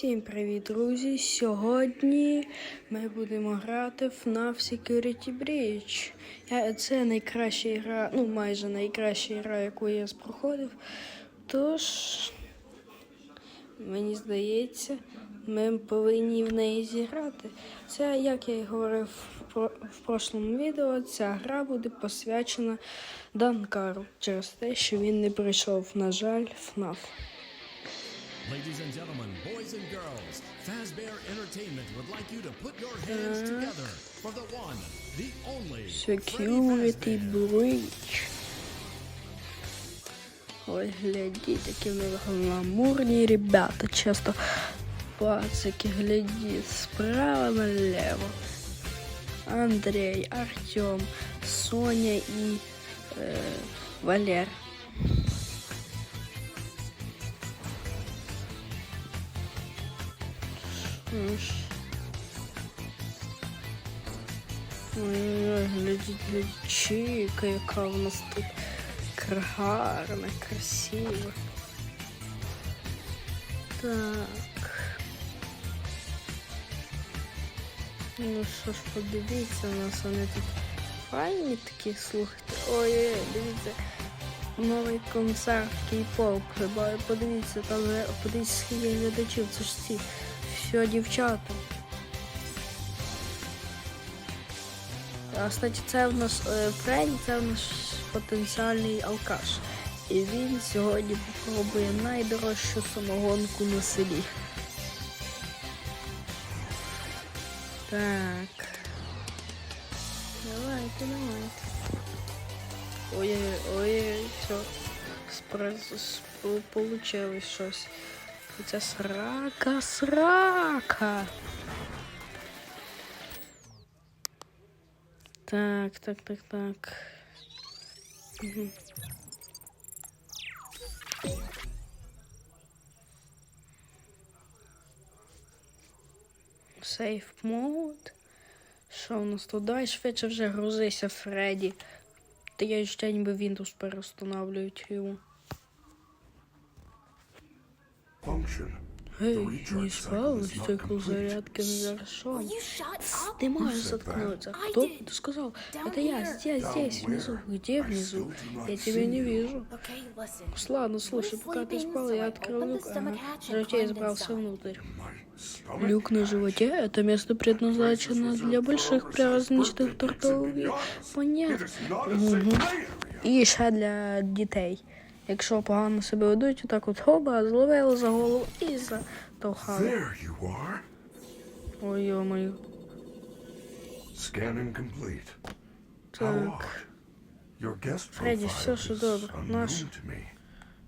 Всім привіт, друзі! Сьогодні ми будемо грати в FNAF Security. Я, це найкраща гра, ну майже найкраща гра, яку я проходив. Тож, мені здається, ми повинні в неї зіграти. Це, як я і говорив в прошлому відео, ця гра буде посвячена Данкару через те, що він не прийшов, на жаль, в FNAF. Ladies and gentlemen, boys and girls, Fazbear Entertainment would like you to put your hands together for the one, the only Security Breach. Ой, глядіть, які в них гламурні ребята. Часто пацики, глядіть, справа налево. Андрей, Артем, Соня і е, Валер. Глядіть, глядіть, чика, яка у нас тут гарна, красива. Так. Ну що ж, подивіться, у нас вони тут файні такі, слухайте. Ой-ой, дивіться. Новий концерт кей-поп. Подивіться, там е, подивіться, скільки глядачів, це ж ці. Все, дівчата. А, кстати, це в нас е, Фредді, це в нас потенціальний алкаш. І він сьогодні попробує найдорожчу самогонку на селі. Так. Давайте, давайте. Ой-ой, ой, все. Спрес... сп- Получилось щось. Це срака, срака. Так, так, так, так. Сейф мод. Що у нас тут? Давай швидше вже грузися, Фредді. Та я ще ніби Windows перестановлюють його. Function. Эй, не спал, цикл зарядки не хорошо. Ты можешь заткнуться. Кто это сказал? Это я, здесь, здесь, внизу. Где внизу? Я тебя не вижу. Ладно, слушай, пока ты спал, я открыл люк, ага. Животе забрался внутрь. Люк на животе — это место предназначено для больших праздничных тортов. Понятно. И еще для детей. Якщо погано себе ведуть, отак от хоба, зловили за голову і затовхали. There you are. Ой, йо-моє. Scanning complete. How Так. odd. Your guest Фредді, profile все, що is добре. unknown Наш. to me.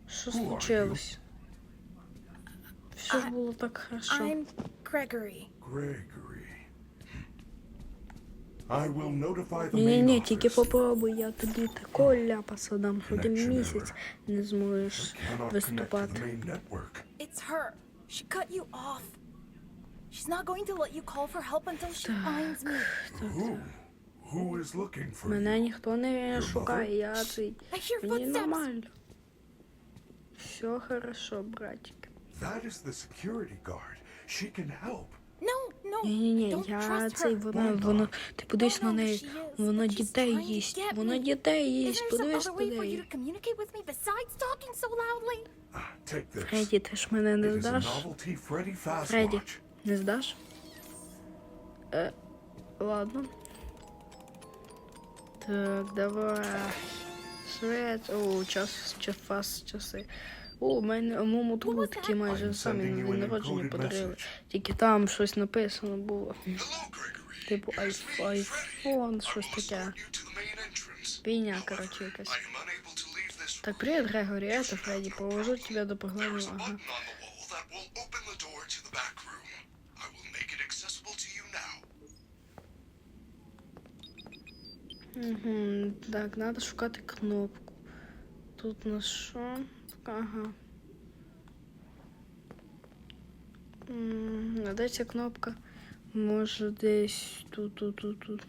Що Who are случилось? Все ж I- було так хорошо. I'm Gregory. Gregory. I will notify the Ні, ні, тільки попробуй, я тобі такого ляпаса дам, що ти Connection місяць не зможеш виступати. the main network. It's her. She cut you off. She's not going to let you call for help until she finds me. Who? Who is looking for Мене ніхто не шукає, я цей. I hear Мені footsteps. нормально. Все хорошо, братик. That is the security guard. She can help. No, no. Ні, ні, ні, Don't я цей, her. вона, вона, ти подивись на неї, вона дітей їсть, вона дітей їсть, подивись на неї. Ah. Фредді, ти ж мене не здаш? Фредді, не здаш? Е, ладно. Так, давай. Швед. О, час, час, фас, часи. О, у мене мому трубу такі майже самі на день народження подарили. Тільки там щось написано було. Типу айф, айфон, щось таке. Війня, коротше, якась. Так, привет, Грегорі, это Фредді. Провожу тебя до is Ага. Угу. Так, надо шукати кнопку. Тут на що? Ага. М, А де ця кнопка? Може десь тут, тут, тут, тут.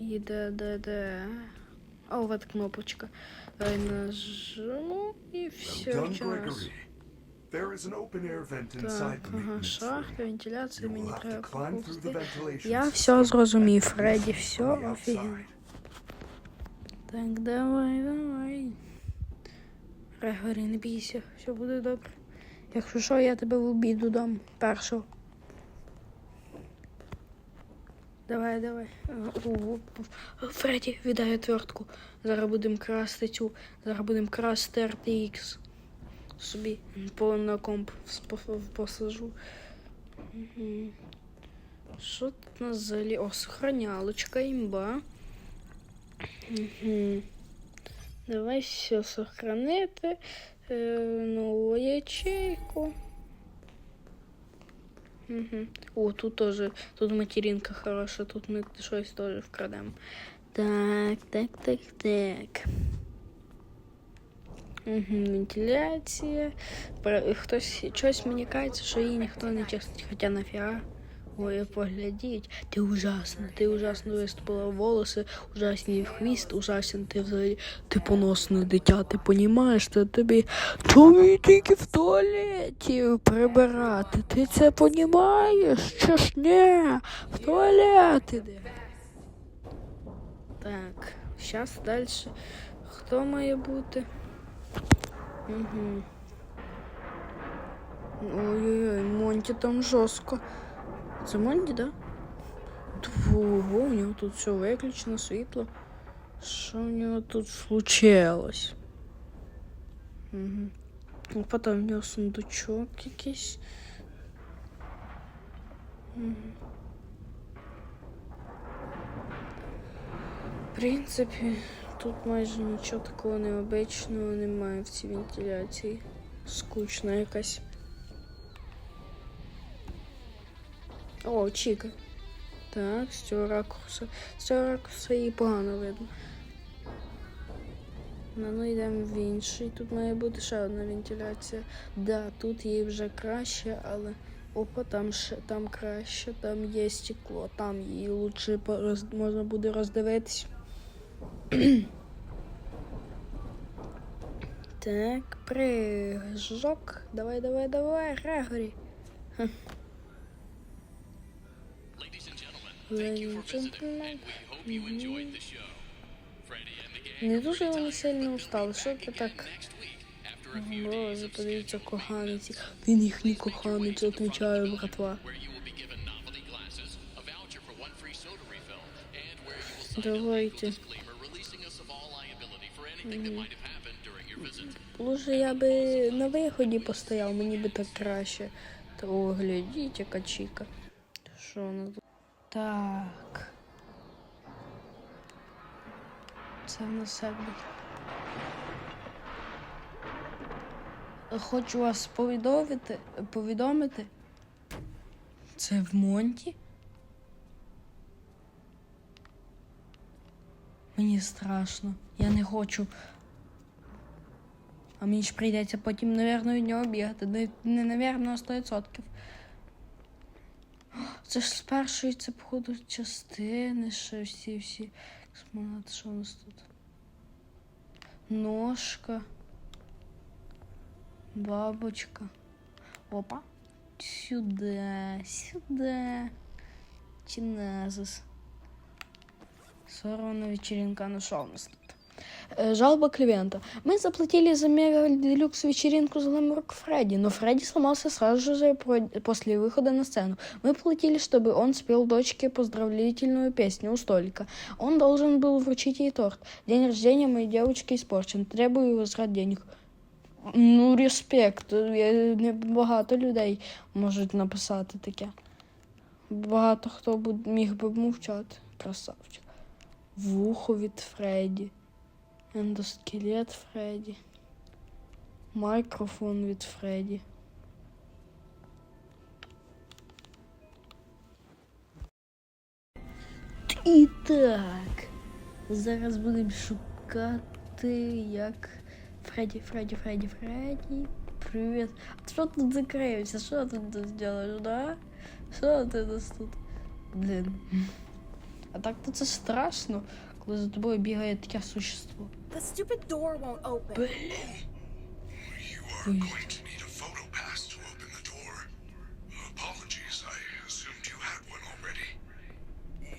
І де, де, де. О, вот кнопочка. Е, Нажму і все. Well done, час. Gregory. There is an open air vent inside Так, the ага, maintenance шахта, room. вентиляція, You will мені have to треба climb through the поповзти. ventilation Я system все зрозумів, and Фредді, on все the офігенно. outside. Так, давай, давай. Грегорі, не бійся, все буде добре. Якщо що, я тебе в обіду дам першого. Давай, давай. Фредді, віддай отвертку. Зараз будемо красти цю. Зараз будемо красти RTX. Собі на комп посажу. Що тут у нас взагалі? О, сохранялочка, імба. Угу. Давай все сохранити. Е, нову ячейку. Угу. О, тут тоже, тут материнка хороша, тут ми щось теж вкрадемо. Так, так, так, так. Угу, вентиляція. Пра- Хтось щось мені кажеться, що її ніхто не чистить, хоча нафіга. Ой, поглядіть, ти ужасна, ти ужасно виступила волоси, ужасний хвіст, ужасен ти взагалі, ти поносне дитя, ти понімаєш, що тобі тобі тільки в туалеті прибирати. Ти це понімаєш? Чи ж ні? В туалет іди. Так, зараз далі. Хто має бути? Угу. Ой-ой-ой, Монті там жорстко. Це Монті, да? Ого, у нього тут все виключено, світло. Що у нього тут случилось? Угу. А потім у нього сундучок якийсь. Угу. В принципі, тут майже нічого такого необичного немає в цій вентиляції. Скучна якась. О, Чіка. Так, з цього ракурсу. З цього ракурсу її погано видно. Ну, ну йдемо в інший. Тут має бути ще одна вентиляція. Да, тут їй вже краще, але опа, там ще там краще, там є стекло, там її лучше пороз... можна буде роздивитись. так, прыжок. Давай, давай, давай, Грегорі. Не дуже вони сильно устали. Що ти так? Боже, подивіться, коханець. Він їхній коханець, отвечаю, братва. Давайте. Лучше я би на виході постояв, мені би так краще. Та о, глядіть, яка чіка. Що вона тут? Так. Це на себе. Хочу вас повідомити, повідомити. Це в Монті? Мені страшно. Я не хочу. А мені ж прийдеться потім, напевно, від нього бігати. Не, не напевно, 100%. О, Це ж з першої, це, походу, частини, ще всі всі експонати. Що у нас тут? Ножка. Бабочка. Опа. Сюда, сюда. Чиназис. Сорвана вечеринка. Ну что у нас тут? Э, Жалоба клиента. Мы заплатили за мега делюкс вечеринку за Гламурк Фредди, но Фредди сломался сразу же про- после выхода на сцену. Мы платили, чтобы он спел дочке поздравительную песню у столика. Он должен был вручить ей торт. День рождения моей девочки испорчен. Требую возврат денег. Ну, респект. Я- Не багато людей можуть написати таке. Багато хто бу- міг би мовчати. Красавчик. Вухо від Фредді. Ендоскелет Фредді. Мікрофон від Фредді. І так. Зараз будемо шукати як Фредді, Фредді, Фредді, Фредді. Привіт. А що тут закрився? Що ти тут зробиш, да? Що ти тут? Блін. А так то це страшно, коли за тобою бігає таке существо. The stupid door won't open. But... You are Wait. going to need a photo pass to open the door. Apologies, I assumed you had one already.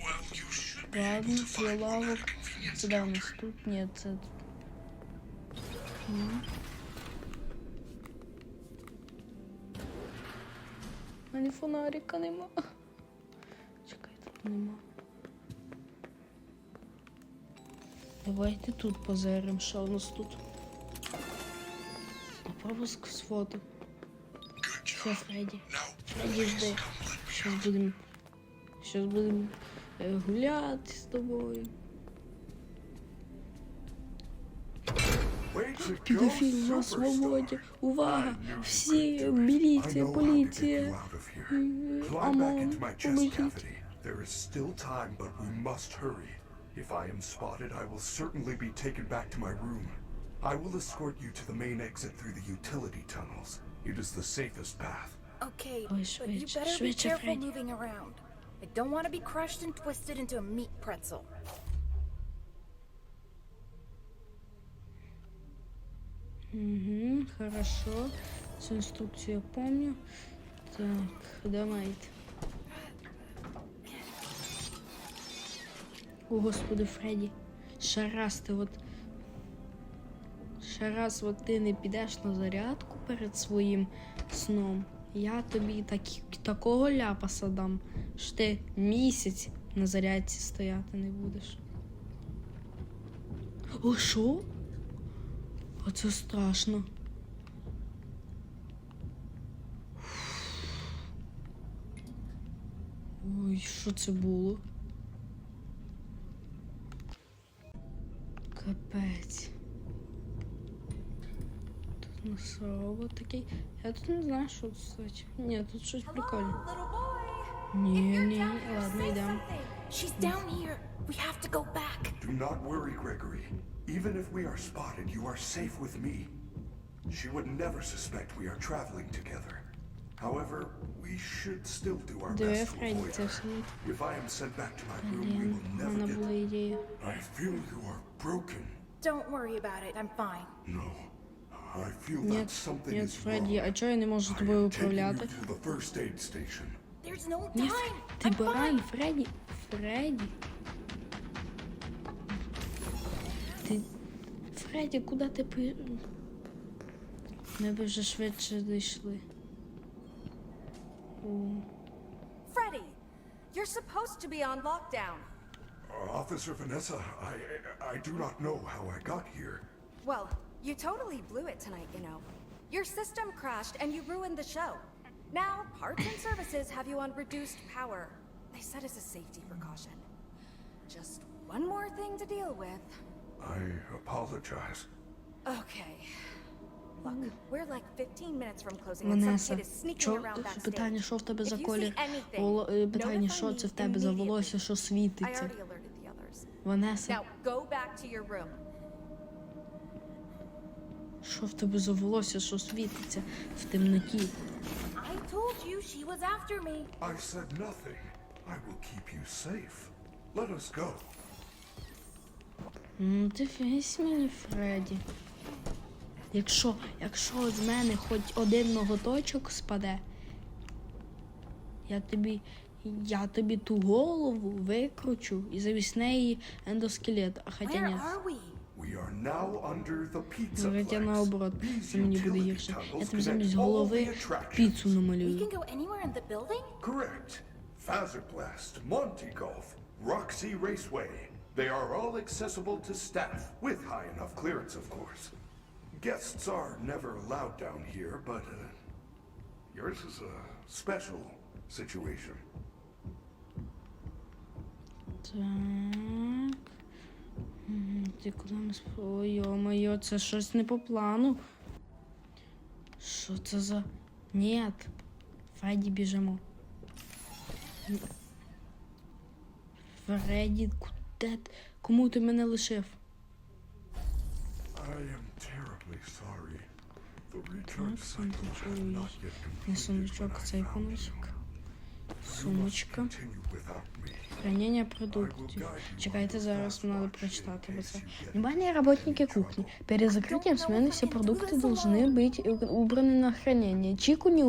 Well, you should be Ладно, able to find one at a convenience Куда у нас тут? Нет, это... У Давайте тут позиримо, що у нас тут. Пропуск з фото. Все. Фредді. Фредді жди. Щас будемо. Щас будемо е, гуляти з тобою. Way Педофіл на свободі. Увага! Всі, міліція, поліція. back ОМОН, into поможіть. There is still time, but we must hurry. If I am spotted, I will certainly be taken back to my room. I will escort you to the main exit through the utility tunnels. It is the safest path. Okay, Oh, but you switch, better be switch, careful Freddy. moving around. I don't want to be crushed and twisted into a meat pretzel. Угу, хорошо. Цю інструкцію я помню. Так, давайте. О, господи, Фредді. Ще раз ти от. Ще раз от ти не підеш на зарядку перед своїм сном. Я тобі так, такого ляпаса дам, що ти місяць на зарядці стояти не будеш. О, що? А це страшно. Ой, що це було? Капець. Тут у нас робот такий. Я тут не знаю, що тут кстати. Ні, тут щось прикольне. little boy. Ні, If you're ні, down here, ладно, say йдемо. something. She's down here. We have to go back. Do not worry, Gregory. Even if we are spotted, you are safe with me. She would never suspect we are traveling together. However, we should still do our Диви, best to Фредді, avoid це her. все If I am sent back to my room, we Блін, will в never мене була get. ідея. I feel you are broken. Don't worry about it. I'm fine. No, I feel Ні, that something ні, is Фредді, wrong. а чого я не можу I тобою am taking you управляти? to the first aid station. There's no Ні, time. Ф- ти I'm баран, fine. Фредді. Фредді. Ти. Фредді, куди ти пи... Ми б вже швидше дійшли. Freddy, you're supposed to be on lockdown. Uh, Officer Vanessa, I I do not know how I got here. Well, you totally blew it tonight, you know. Your system crashed and you ruined the show. Now, parts and services have you on reduced power. They said as a safety precaution. Just one more thing to deal with. I apologize. Okay. Ванеса, чо... питання, що в тебе за колір? Воло... е, Питання, що це в тебе за волосся, що світиться? Ванеса, що в тебе за волосся, що світиться в темноті? I told you she was after me. I said nothing. I will keep you safe. Let us go. Ну, ти весь мені, Фредді. Якщо, якщо з мене хоч один ноготочок спаде, я тобі, я тобі ту голову викручу і замість неї ендоскелет. А хоча ні. are we? We are now under the pizza Говорить, я наоборот, це мені буде гірше. Я тобі замість голови піцу We намалюю. can go anywhere in the building? Correct. Fazerblast, Monte Golf, Roxy Raceway. They are all accessible to staff, with high enough clearance, of course. Guests are never allowed down here, but uh, yours is a special situation. Так. Ти куди ми сп... Ой, йо-моє, це щось не по плану. Що це за. Нет. Фредді біжимо. Фредді, куди? Кому ти мене лишив? I am sorry. The recharge Так, cycle has сундучок. not yet Не completed, сундучок, but I Сумочка. Хранение продуктов. Чекайте, зараз надо прочитать это. Внимание, работники кухни. Перед закрытием смены все продукты должны быть убраны на хранение. Чику не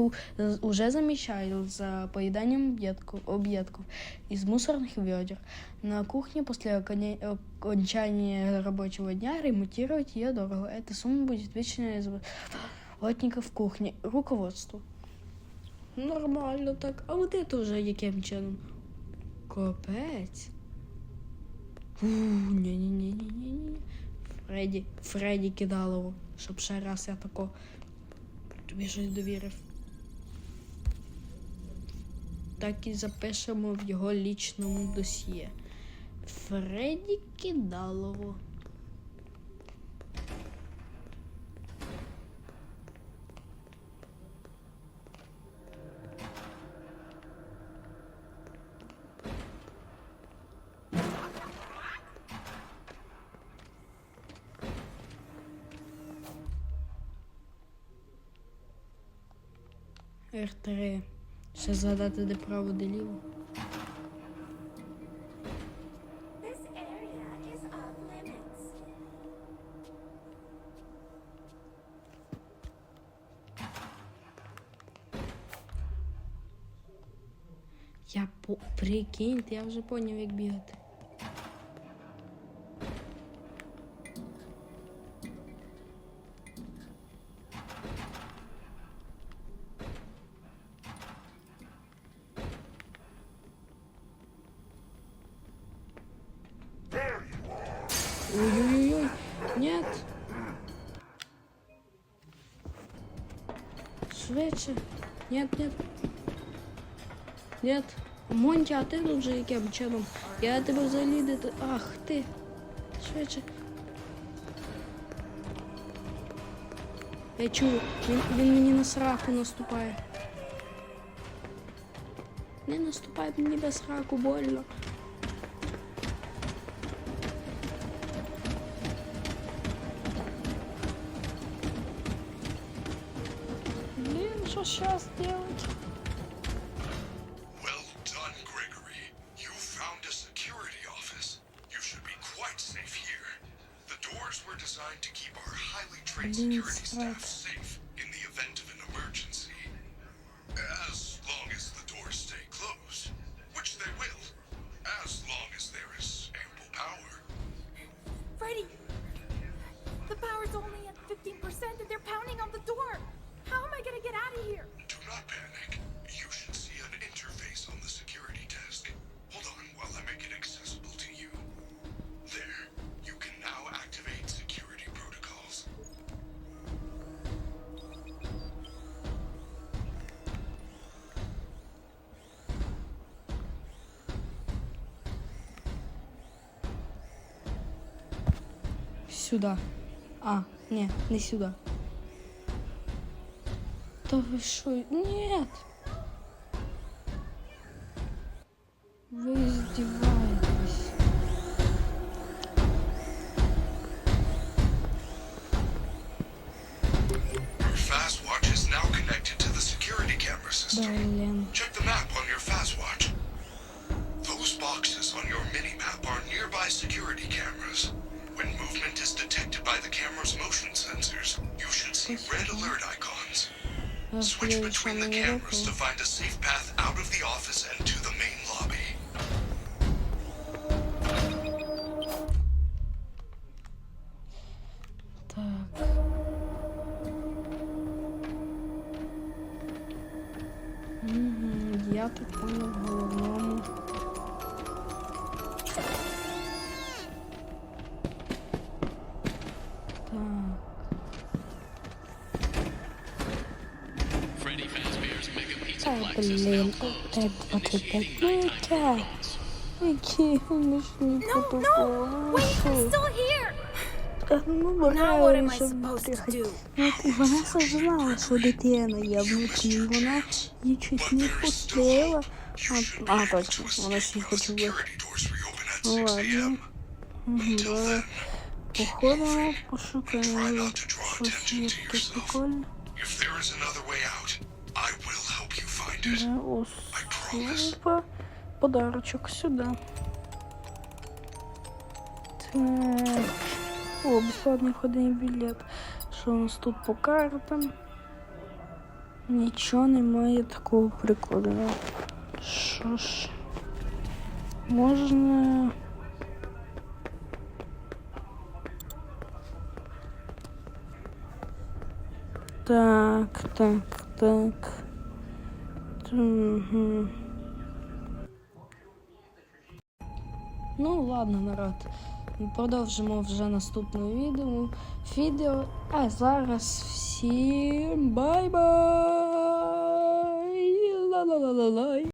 уже замечают за поеданием объедков, из мусорных ведер. На кухне после окончания рабочего дня ремонтировать ее дорого. Эта сумма будет вечной из работников кухни. Руководство. Нормально так. А вот это уже яким чином? Капець. Ні-ні-ні-ні-ні. Фредді, Фредді Кидалово, щоб ще раз я тако тобі щось довірив. Так і запишемо в його лічному досьє. Фредді Кидалово. Р3. Ще згадати, де право, де ліво. Я по... прикиньте, я вже поняв, як бігати. Ой-ой-ой, нет. Швидше. Нет, нет. Нет. Монті, а ти тут же яким чином? Я тебе взагалі т- Ах, ти. Швидше. Я чую, він, він мені на сраку наступає. Не наступай мені на сраку, больно. security office. You should be quite safe here. The doors were designed to keep our highly trained security staff safe. Сюда. А, не, не сюда. Да вы шо? Нет! red alert icons. Switch between the cameras to find a safe path out of the office and what am I щоб supposed to приїхати. do? Ну, і вона зазнала, що дитина є внутрі, і вона її чуть не пустила. You should А, be able а точно, to вона escape ж не when the хоче виїхати. security doors reopen at Ну 6 ладно. a.m. Until then, Походимо, пошукаємо Try not to draw щось attention є to таке yourself. прикольне. if there is another way out, Опа, подарочок сюди. Так. О, безплатний входний білет. Що у нас тут по картам? Нічого немає такого прикладу. Що ж? Можна. Так, так, так. Ну, ладно, народ. Продовжимо вже наступне відео. відео. А зараз всім бай-бай!